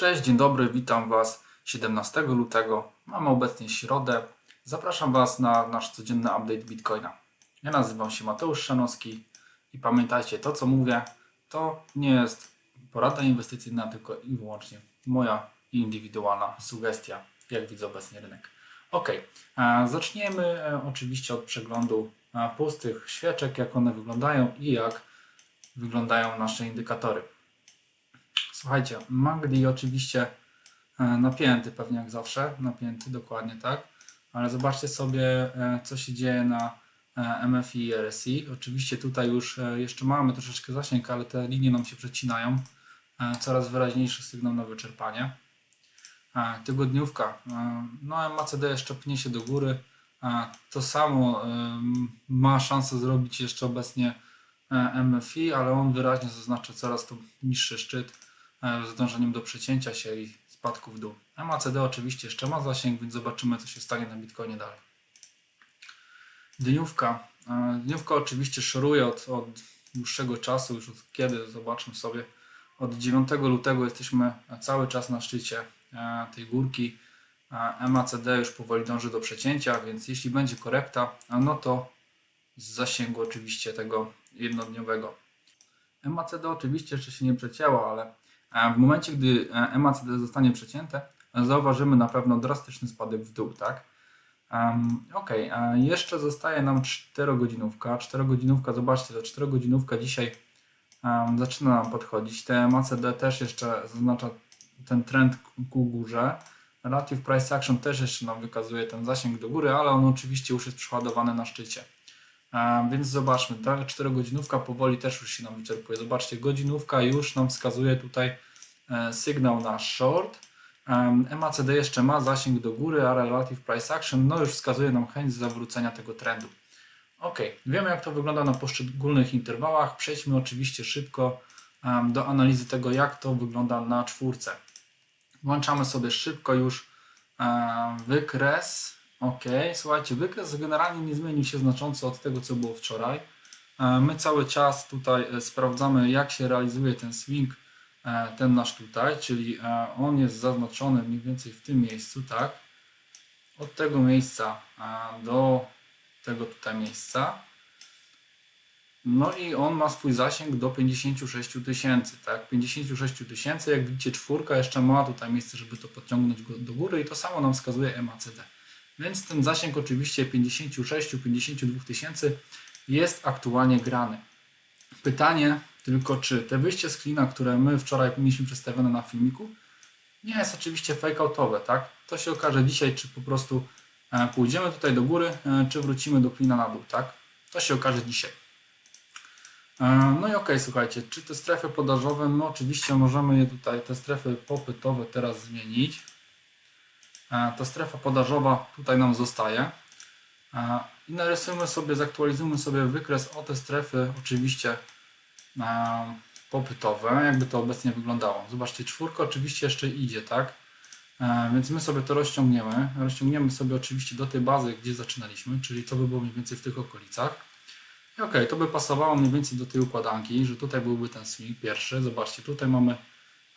Cześć, dzień dobry, witam Was 17 lutego. Mamy obecnie środę. Zapraszam Was na nasz codzienny update Bitcoina. Ja nazywam się Mateusz Szanowski i pamiętajcie, to co mówię, to nie jest porada inwestycyjna, tylko i wyłącznie moja indywidualna sugestia, jak widzę obecnie rynek. Ok, zaczniemy e, oczywiście od przeglądu e, pustych świeczek, jak one wyglądają i jak wyglądają nasze indykatory. Słuchajcie, Magdi oczywiście e, napięty pewnie jak zawsze, napięty dokładnie tak, ale zobaczcie sobie e, co się dzieje na e, MFI i RSI. Oczywiście tutaj już jeszcze mamy troszeczkę zasięg, ale te linie nam się przecinają. Coraz wyraźniejszy sygnał na wyczerpanie. Tygodniówka, no MACD jeszcze pnie się do góry. To samo ma szansę zrobić jeszcze obecnie MFI, ale on wyraźnie zaznacza coraz to niższy szczyt z dążeniem do przecięcia się i spadku w dół. MACD oczywiście jeszcze ma zasięg, więc zobaczymy co się stanie na Bitcoinie dalej. Dniówka. E, Dniówka oczywiście szoruje od, od dłuższego czasu, już od kiedy, zobaczmy sobie. Od 9 lutego jesteśmy cały czas na szczycie e, tej górki. E, MACD już powoli dąży do przecięcia, więc jeśli będzie korekta, no to z zasięgu oczywiście tego jednodniowego. MACD oczywiście jeszcze się nie przecięło, ale e, w momencie, gdy e, MACD zostanie przecięte, zauważymy na pewno drastyczny spadek w dół, tak? Ok, jeszcze zostaje nam 4-godzinówka. 4-godzinówka, zobaczcie, ta 4-godzinówka dzisiaj em, zaczyna nam podchodzić. Te MACD też jeszcze zaznacza ten trend ku górze. Relative Price Action też jeszcze nam wykazuje ten zasięg do góry, ale on oczywiście już jest przeładowany na szczycie. Więc zobaczmy, ta 4-godzinówka powoli też już się nam wyczerpuje. Zobaczcie, godzinówka już nam wskazuje tutaj sygnał na short. MACD jeszcze ma zasięg do góry, a Relative Price Action no już wskazuje nam chęć zawrócenia tego trendu. Ok, wiemy jak to wygląda na poszczególnych interwałach. Przejdźmy oczywiście szybko do analizy tego, jak to wygląda na czwórce. Włączamy sobie szybko już wykres. Ok, słuchajcie, wykres generalnie nie zmienił się znacząco od tego, co było wczoraj. E, My cały czas tutaj e, sprawdzamy, jak się realizuje ten swing, e, ten nasz tutaj, czyli e, on jest zaznaczony mniej więcej w tym miejscu, tak? Od tego miejsca e, do tego tutaj miejsca. No i on ma swój zasięg do 56 tysięcy, tak? 56 tysięcy, jak widzicie czwórka jeszcze ma tutaj miejsce, żeby to podciągnąć do góry i to samo nam wskazuje MACD. Więc ten zasięg oczywiście 56-52 tysięcy jest aktualnie grany. Pytanie tylko, czy te wyjście z klina, które my wczoraj mieliśmy przedstawione na filmiku, nie jest oczywiście fakeoutowe, tak? To się okaże dzisiaj, czy po prostu e, pójdziemy tutaj do góry, e, czy wrócimy do klina na dół, tak? To się okaże dzisiaj. E, No i okej, słuchajcie, czy te strefy podażowe, my oczywiście możemy je tutaj, te strefy popytowe teraz zmienić. Ta strefa podażowa tutaj nam zostaje. I narysujmy sobie, zaktualizujmy sobie wykres o te strefy, oczywiście popytowe, jakby to obecnie wyglądało. Zobaczcie, czwórka oczywiście jeszcze idzie, tak? E, Więc my sobie to rozciągniemy. Rozciągniemy sobie oczywiście do tej bazy, gdzie zaczynaliśmy, czyli to by było mniej więcej w tych okolicach. I okej, to by pasowało mniej więcej do tej układanki, że tutaj byłby ten swing pierwszy. Zobaczcie, tutaj mamy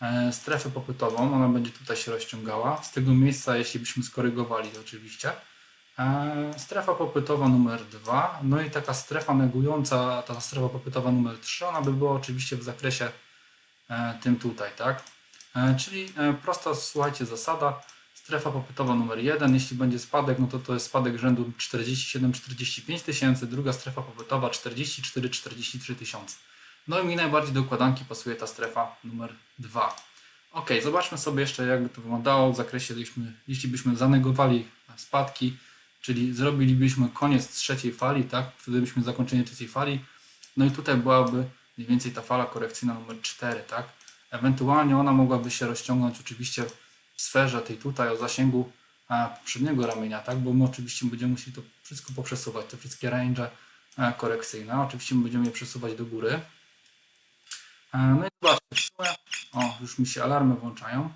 e, strefę popytową, ona będzie tutaj się rozciągała. Z tego miejsca, jeśli byśmy skorygowali to oczywiście. E, Strefa popytowa numer 2, no i taka strefa negująca, ta strefa popytowa numer 3, ona by była oczywiście w zakresie e, tym tutaj, tak? E, Czyli prosta, słuchajcie, zasada, strefa popytowa numer 1, jeśli będzie spadek, no to to jest spadek rzędu 47-45 tysięcy, druga strefa popytowa 44-43 tysiące. No i mi najbardziej do układanki pasuje ta strefa numer 2. Ok, zobaczmy sobie jeszcze jakby to wyglądało w zakresie, jeśli byśmy zanegowali spadki, czyli zrobilibyśmy koniec trzeciej fali, tak? Wtedy byśmy zakończenie trzeciej fali. No i tutaj byłaby mniej więcej ta fala korekcyjna numer 4, tak? Ewentualnie ona mogłaby się rozciągnąć oczywiście w sferze tej tutaj o zasięgu e, poprzedniego ramienia, tak? Bo my oczywiście będziemy musieli to wszystko poprzesuwać, te wszystkie range e, korekcyjne. Oczywiście my będziemy je przesuwać do góry. E, No i zobaczcie, o, już mi się alarmy włączają.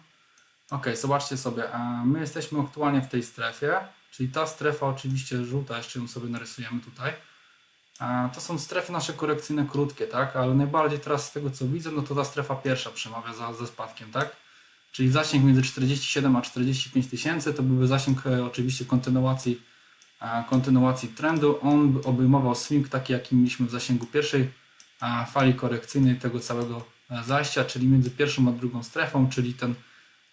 Ok, zobaczcie sobie, my jesteśmy aktualnie w tej strefie, czyli ta strefa oczywiście żółta, jeszcze ją sobie narysujemy tutaj. To są strefy nasze korekcyjne krótkie, tak? Ale najbardziej teraz z tego co widzę, no to ta strefa pierwsza przemawia za, ze spadkiem, tak? Czyli zasięg między 47 a 45 tysięcy to byłby zasięg e, oczywiście kontynuacji, kontynuacji trendu. On obejmował swing taki, jaki mieliśmy w zasięgu pierwszej fali korekcyjnej tego całego e, zajścia, czyli między pierwszą a drugą strefą, czyli ten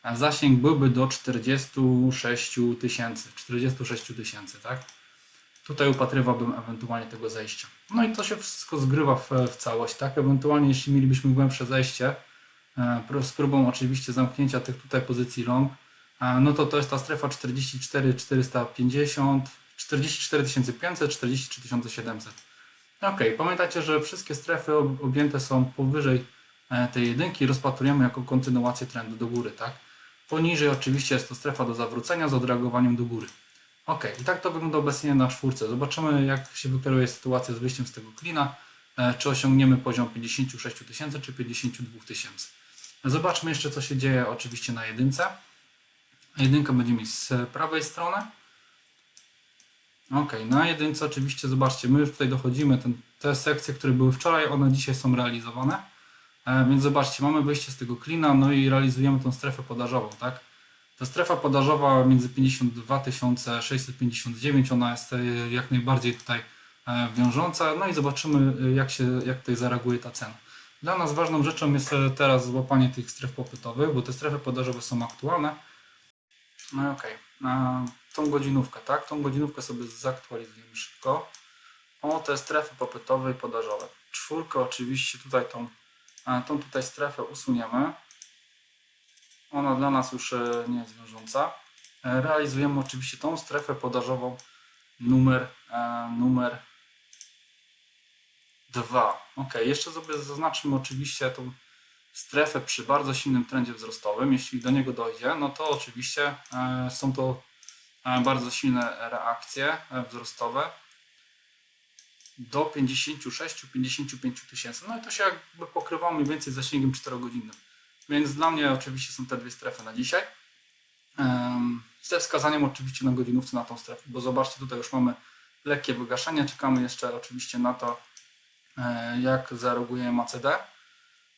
e, zasięg byłby do 46 tysięcy, 46 tysięcy, tak? Tutaj upatrywałbym ewentualnie tego zejścia. No i to się wszystko zgrywa w, w całość, tak? Ewentualnie jeśli mielibyśmy głębsze zejście, e, z próbą oczywiście zamknięcia tych tutaj pozycji long, e, no to to jest ta strefa 44 450, 44 500, 43 700. Ok, pamiętajcie, że wszystkie strefy ob- objęte są powyżej e, tej jedynki, rozpatrujemy jako kontynuację trendu do góry, tak? Poniżej oczywiście jest to strefa do zawrócenia z odreagowaniem do góry. Ok, i tak to wygląda obecnie na czwórce. Zobaczymy, jak się wykieruje sytuacja z wyjściem z tego klina. E, Czy osiągniemy poziom 56 tysięcy, czy 52 tysięcy. Zobaczmy jeszcze, co się dzieje oczywiście na jedynce. Jedynka będzie mieć z prawej strony. Ok, na jedynce oczywiście, zobaczcie, my już tutaj dochodzimy, ten, te sekcje, które były wczoraj, one dzisiaj są realizowane. E, więc zobaczcie, mamy wyjście z tego klina, no i realizujemy tą strefę podażową, tak? Ta strefa podażowa między 52 659, ona jest e, jak najbardziej tutaj e, wiążąca. No i zobaczymy, jak, się, jak tutaj zareaguje ta cena. Dla nas ważną rzeczą jest teraz złapanie tych stref popytowych, bo te strefy podażowe są aktualne. No i okej, okay. tą godzinówkę, tak? Tą godzinówkę sobie zaktualizujemy szybko. O te strefy popytowe i podażowe. Czwórkę oczywiście tutaj tą, tą tutaj strefę usuniemy. Ona dla nas już e, nie jest wiążąca. E, Realizujemy oczywiście tą strefę podażową numer, e, numer 2. Ok, jeszcze sobie zaznaczmy oczywiście tą strefę przy bardzo silnym trendzie wzrostowym. Jeśli do niego dojdzie, no to oczywiście są to bardzo silne reakcje wzrostowe do 56-55 tysięcy. No i to się jakby pokrywało mniej więcej zasięgiem 4-godzinnym. Więc dla mnie oczywiście są te dwie strefy na dzisiaj. Ze wskazaniem oczywiście na godzinówce na tą strefę, bo zobaczcie, tutaj już mamy lekkie wygaszenie. Czekamy jeszcze oczywiście na to, e, jak zareaguje MACD.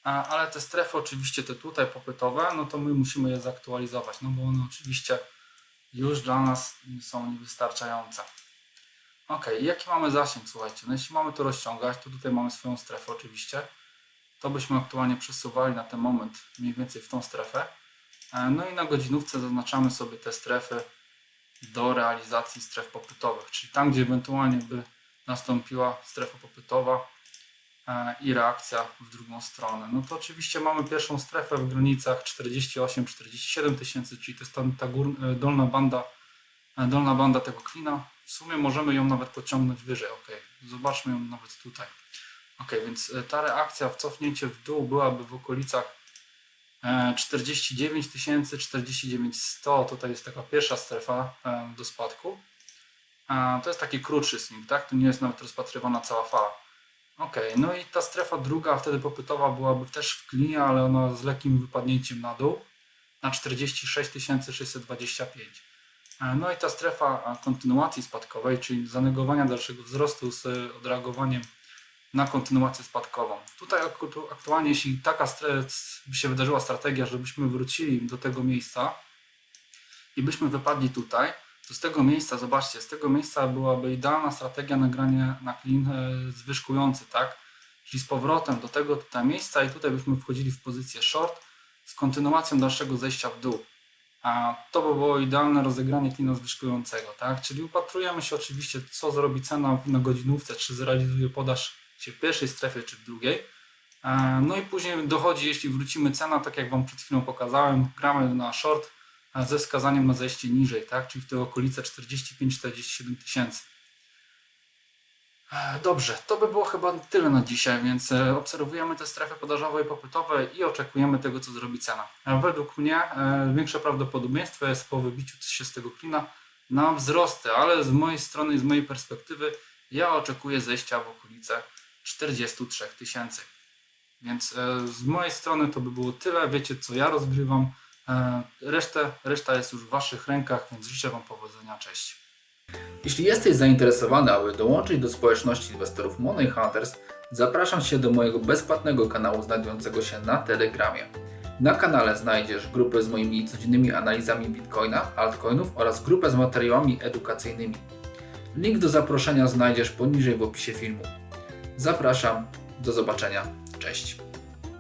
Ale te strefy oczywiście te tutaj popytowe, no to my musimy je zaktualizować, no bo one oczywiście już dla nas są niewystarczające. Ok, jaki mamy zasięg, słuchajcie? No jeśli mamy to rozciągać, to tutaj mamy swoją strefę oczywiście. To byśmy aktualnie przesuwali na ten moment mniej więcej w tą strefę. E, No i na godzinówce zaznaczamy sobie te strefy do realizacji stref popytowych, czyli tam, gdzie ewentualnie by nastąpiła strefa popytowa e, i reakcja w drugą stronę. No to oczywiście mamy pierwszą strefę w granicach 48-47 tysięcy, czyli to jest tam ta gór, e, dolna banda dolna banda tego klina. W sumie możemy ją nawet pociągnąć wyżej. Ok, zobaczmy ją nawet tutaj. Ok, więc e, ta reakcja w cofnięcie w dół byłaby w okolicach e, 49 tysięcy, 49 100. Tutaj jest taka pierwsza strefa e, do spadku. To jest taki krótszy swing, tak? Tu nie jest nawet rozpatrywana cała fala. Ok, no i ta strefa druga, wtedy popytowa, byłaby też w klinie, ale ona z lekkim wypadnięciem na dół na 46 625. E, No i ta strefa kontynuacji spadkowej, czyli zanegowania dalszego wzrostu z e, odreagowaniem na kontynuację spadkową. Tutaj aktu- aktualnie, jeśli taka by się wydarzyła strategia, żebyśmy wrócili do tego miejsca i byśmy wypadli tutaj, to z tego miejsca, zobaczcie, z tego miejsca byłaby idealna strategia nagrania na klin e, zwyżkujący, tak? Czyli z powrotem do tego tutaj miejsca i tutaj byśmy wchodzili w pozycję short z kontynuacją dalszego zejścia w dół. A to by było idealne rozegranie klina zwyżkującego, tak? Czyli upatrujemy się oczywiście, co zrobi cena na godzinówce, czy zrealizuje podaż się w pierwszej strefie, czy w drugiej. E, No i później dochodzi, jeśli wrócimy cena, tak jak Wam przed chwilą pokazałem, gramy na short e, ze wskazaniem na zejście niżej, tak? Czyli w te okolice 45-47 tysięcy. E, Dobrze, to by było chyba tyle na dzisiaj, więc e, obserwujemy te strefy podażowe i popytowe i oczekujemy tego, co zrobi cena. E, Według mnie większe prawdopodobieństwo jest po wybiciu się z tego klina na wzrosty, ale z mojej strony i z mojej perspektywy ja oczekuję zejścia w okolice 43 tysięcy. Więc z mojej strony to by było tyle. Wiecie, co ja rozgrywam. Resztę, reszta jest już w Waszych rękach, więc życzę Wam powodzenia. Cześć. Jeśli jesteś zainteresowany, aby dołączyć do społeczności inwestorów Money Hunters, zapraszam Cię do mojego bezpłatnego kanału znajdującego się na Telegramie. Na kanale znajdziesz grupę z moimi codziennymi analizami Bitcoina, altcoinów oraz grupę z materiałami edukacyjnymi. Link do zaproszenia znajdziesz poniżej w opisie filmu. Zapraszam, do zobaczenia. Cześć.